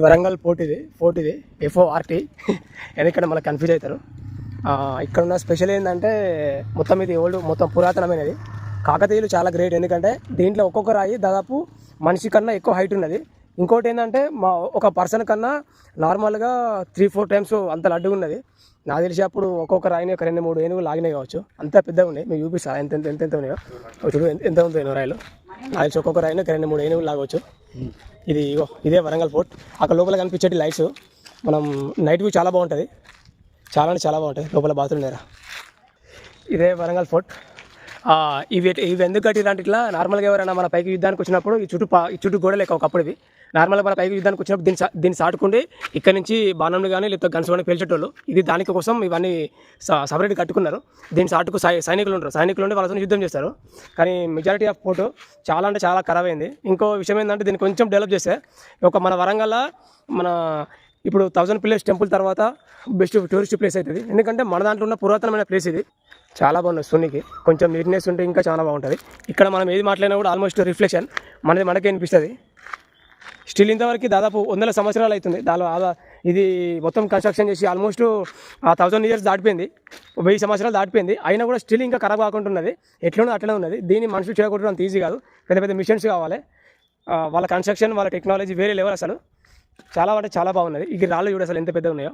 Warangal port ఇది fort ఇది F O R T ఎందుకంటే మళ్ళీ కన్ఫ్యూజ్ అవుతారు. ఇక్కడ ఉన్న స్పెషల్ ఏంటంటే మొత్తం ఇది ఓల్డ్ మొత్తం పురాతనమైనది. కాకతీయులు చాలా గ్రేట్ ఎందుకంటే దీంట్లో ఒక్కొక్క రాయి దాదాపు మనిషి కన్నా ఎక్కువ హైట్ ఉన్నది. ఇంకోటి ఏంటంటే మా ఒక పర్సన్ కన్నా నార్మల్గా త్రీ ఫోర్ టైమ్స్ అంత లడ్డు ఉన్నది. నాకు తెలిసి అప్పుడు ఒక్కొక్క రాయిని ఒక రెండు మూడు ఏనుగులు లాగినాయి కావచ్చు. అంత పెద్దగా ఉన్నాయి. మీకు చూపిస్తా ఎంత ఎంత ఎంత ఉన్నాయో? చూడు ఎంత- ఎంత ఉందో రాయిలు? నాకు తెలిసి ఒక్కొక్క రాయిని ఒక రెండు మూడు ఏనుగులు లాగవచ్చు. ఇది ఇగో ఇదే వరంగల్ ఫోర్ట్. అక్కడ లోపల కనిపించేటి లైట్స్. మనం నైట్ వ్యూ చాలా బాగుంటుంది. చాలా అంటే చాలా బాగుంటుంది. లోపల బాత్రూమ్ దగ్గర ఇదే వరంగల్ ఫోర్ట్. ఇవి ఇవి ఎందుకు కట్టిరంటే ఇట్లా నార్మల్గా ఎవరైనా మన పైకి యుద్ధానికి వచ్చినప్పుడు ఈ చుట్టూ ఈ చుట్టూ గోడ లేక ఒకప్పుడు ఇవి నార్మల్గా మన పైకి యుద్ధానికి వచ్చినప్పుడు దీన్ని దీన్ని సాటుకుండి ఇక్కడ నుంచి బాణంలు కానీ లేకపోతే గన్స్ కానీ పేల్చేటోళ్ళు ఇది దానికి కోసం ఇవన్నీ సపరేట్ కట్టుకున్నారు. దీని సాటుకు సై సైనికులు ఉంటారు సైనికులు ఉండి వాళ్ళతో యుద్ధం చేస్తారు. కానీ మెజారిటీ ఆఫ్ ఫోటో చాలా అంటే చాలా ఖరాబ్ అయింది ఇంకో విషయం ఏంటంటే దీన్ని కొంచెం డెవలప్ చేస్తే ఒక మన వరంగల్ మన ఇప్పుడు థౌజండ్ ప్లేస్ టెంపుల్ తర్వాత బెస్ట్ టూరిస్ట్ ప్లేస్ అవుతుంది ఎందుకంటే మన దాంట్లో ఉన్న పురాతనమైన ప్లేస్ ఇది. చాలా బాగుంది సున్నికి. కొంచెం నీట్నెస్ ఉంటే ఇంకా చాలా బాగుంటుంది. ఇక్కడ మనం ఏది మాట్లాడినా కూడా ఆల్మోస్ట్ రిఫ్లెక్షన్ మనది మనకే అనిపిస్తుంది. స్టిల్ ఇంతవరకు దాదాపు వందల సంవత్సరాలు అవుతుంది. దానిలో ఆదా- ఇది మొత్తం కన్స్ట్రక్షన్ చేసి ఆల్మోస్ట్ ఆ థౌజండ్ ఇయర్స్ దాటిపోయింది. వెయ్యి సంవత్సరాలు దాటిపోయింది. అయినా కూడా స్టిల్ ఇంకా ఖరాబ్ కాకుండా ఉన్నది. ఎట్లనో అట్లనే ఉన్నది. దీన్ని మనుషులు చేయకూడదు అంత ఈజీ కాదు. పెద్ద పెద్ద మిషన్స్ కావాలి. వాళ్ళ కన్స్ట్రక్షన్ వాళ్ళ టెక్నాలజీ వేరే లెవెల్ అసలు. చాలా అంటే చాలా బాగున్నది. ఈ రాళ్ళు చూడు అసలు ఎంత పెద్ద ఉన్నాయో